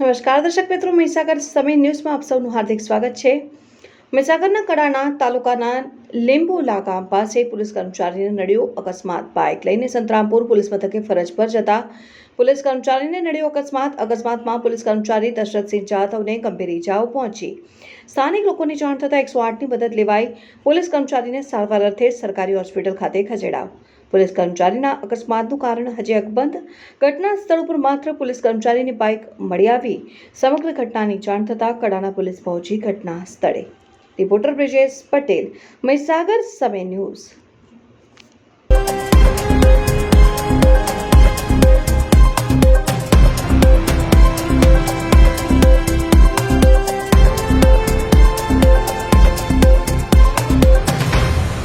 નમસ્કાર, દર્શક મિત્રો, મહીસાગર સમય ન્યૂઝમાં આપ સૌનું હાર્દિક સ્વાગત છે. મહીસાગરના કડાણા તાલુકાના લીંબુલા ગામ પાસે પોલીસ કર્મચારીને નડ્યો અકસ્માત. બાઇક લઈને સંતરામપુર પોલીસ મથકે ફરજ પર જતા પોલીસ કર્મચારીને નડ્યો અકસ્માત. અકસ્માતમાં પોલીસ કર્મચારી દશરથસિંહ જાધવને ગંભીર ઇજાઓ પહોંચી. સ્થાનિક લોકોની જાણ થતાં એકસો આઠની મદદ લેવાઈ પોલીસ કર્મચારીને સારવાર અર્થે સરકારી હોસ્પિટલ ખાતે ખસેડાવ પોલીસ કર્મચારીના અકસ્માતનું કારણ હજી અકબંધ. ઘટના સ્થળ ઉપર માત્ર પોલીસ કર્મચારીની બાઇક મળી આવી. સમગ્ર ઘટનાની જાણ થતાં કડાણા પોલીસ પહોંચી ઘટના સ્થળે. રિપોર્ટર બ્રિજેશ પટેલ, મહીસાગર સમય ન્યૂઝ.